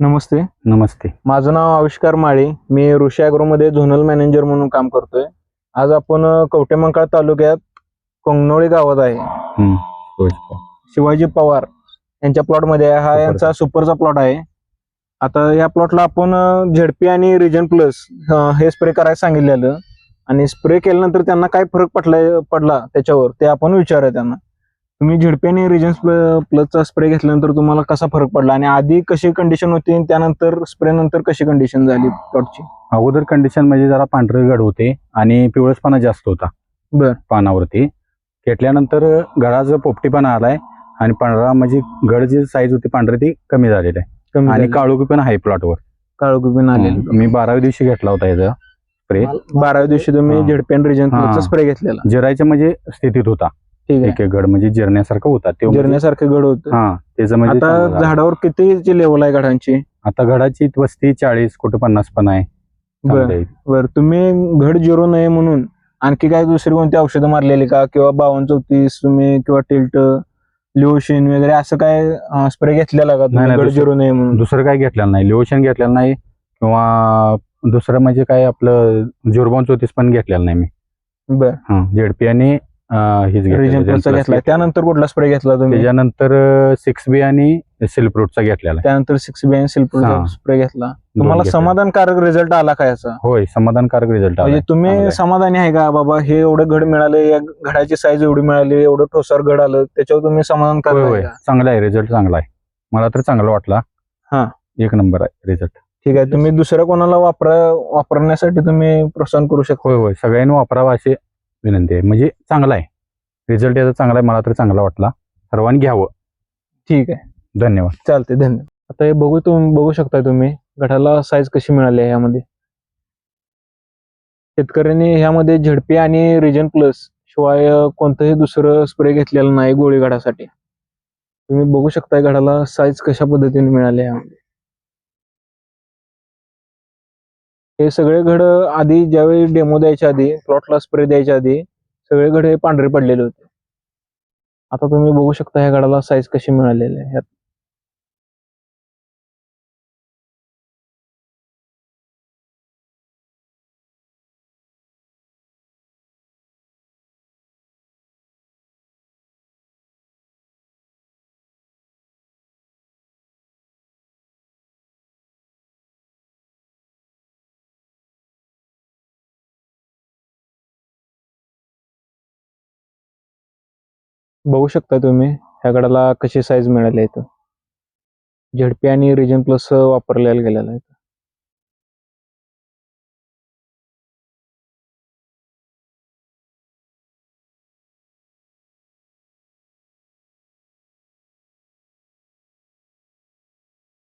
नमस्ते. नमस्ते. माझं नाव आविष्कार माळी. मी ऋषी ॲग्रोमध्ये zonal manager म्हणून काम करतोय. आज आपण कवटेमंकाळ तालुक्यात कोंगनोळी गावात आहे. शिवाजी पवार यांच्या प्लॉटमध्ये आहे. हा. यांचा सुपरचा प्लॉट आहे. आता या प्लॉटला आपण झेडपी आणि रिजन प्लस हे स्प्रे करायला सांगितलेलं. आणि स्प्रे केल्यानंतर त्यांना काय फरक पडलाय पडला त्याच्यावर ते आपण विचारूया त्यांना. तुम्ही झेडपी आणि रिजन प्लसचा स्प्रे घेतल्यानंतर तुम्हाला कसा फरक पडला? आणि आधी कशी कंडिशन होती आणि त्यानंतर स्प्रे नंतर कशी कंडिशन झाली प्लॉटची अगोदर कंडिशन म्हणजे जरा पांढरे गड होते आणि पिवळसपणा जास्त होता बर. पानावरती. घेतल्यानंतर गडाचा पोपटीपणा आलाय आणि पांढरा म्हणजे गड जी साईज होती पांढरी ती कमी झालेली आहे. आणि. काळोखी पण आहे प्लॉटवर काळोखी आलेली. मी बाराव्या दिवशी घेतला होता याचा स्प्रे बाराव्या दिवशी तुम्ही. झेडपी आणि रिजन. स्प्रे घेतलेला. जिरायच्या म्हणजे स्थितीत होता. एक एक गड म्हणजे जिरण्यासारखा होता ते म्हणजे- जिरण्यासारखे घड होत. हा त्याचं म्हणजे आता. झाडावर कितीची लेवल आहे घडांची आता गडाची वस्ती चाळीस कुठे पन्नास पण आहे. बर. बर. तुम्ही घड जिरू नये म्हणून आणखी काय दुसरी कोणती औषधं मारलेली का? किंवा बावन्न चौतीस तुम्ही किंवा टिल्ट लिओशिन वगैरे असं काय स्प्रे घेतलेला का नाही, जिरू नये म्हणून? दुसरं काय घेतलेलं नाही. लिओशन घेतलेलं नाही किंवा दुसरं म्हणजे काय आपलं जुर्बॉन चौतीस पण घेतलेलं नाही मी. बर. हा झेडपी आणि रिजन घेतला. त्यानंतर कुठला स्प्रे घेतला तुम्ही? त्याच्यानंतर सिक्स बी आणि सिल्क रूटचा घेतलेला. त्यानंतर सिक्स बी आणि सिल्पचा हा. स्प्रे घेतला. तुम्हाला. समाधानकारक रिझल्ट आला का याचा? होय समाधानकारक रिझल्ट म्हणजे तुम्ही समाधानी आहे का? बाबा हे एवढं घड मिळाले या घडाची साईज एवढी मिळाली एवढं ठोसार घड आलं त्याच्यावर तुम्ही समाधानकारक? चांगला आहे रिझल्ट चांगला आहे. मला तर चांगला वाटला. हा. एक नंबर आहे रिझल्ट ठीक आहे तुम्ही दुसऱ्या कोणाला वापरा वापरण्यासाठी तुम्ही प्रोत्साहन करू शकता. होय होय. सगळ्यांनी वापरावा अशी विनंती आहे. म्हणजे चांगला आहे. रिझल्ट याचा चांगला आहे मला तर चांगला वाटला. सर्वांनी घ्यावं. ठीक आहे. धन्यवाद. चालते धन्यवाद. आता हे बघू तुम्ही बघू शकता तुम्ही गठाला साईज कशी मिळाली आहे यामध्ये? शेतकऱ्यांनी ह्यामध्ये झडपी आणि रिजन प्लस शिवाय कोणतंही दुसरं स्प्रे घेतलेलं नाही गोळी घडासाठी तुम्ही बघू शकता घडाला साईज कशा पद्धतीने मिळाली आहे हे सगळे घड आधी ज्यावेळी डेमो द्यायच्या आधी प्लॉटला स्प्रे द्यायच्या आधी सगळे घड हे पांढरे पडलेले होते. आता तुम्ही बघू शकता ह्या घडाला साईज कशी मिळालेली आहे. बघू शकता तुम्ही ह्या गडाला कशी साईज मिळाली आहे झडपी झेडपी आणि रिजन प्लस वापरलेला गेलेला आहे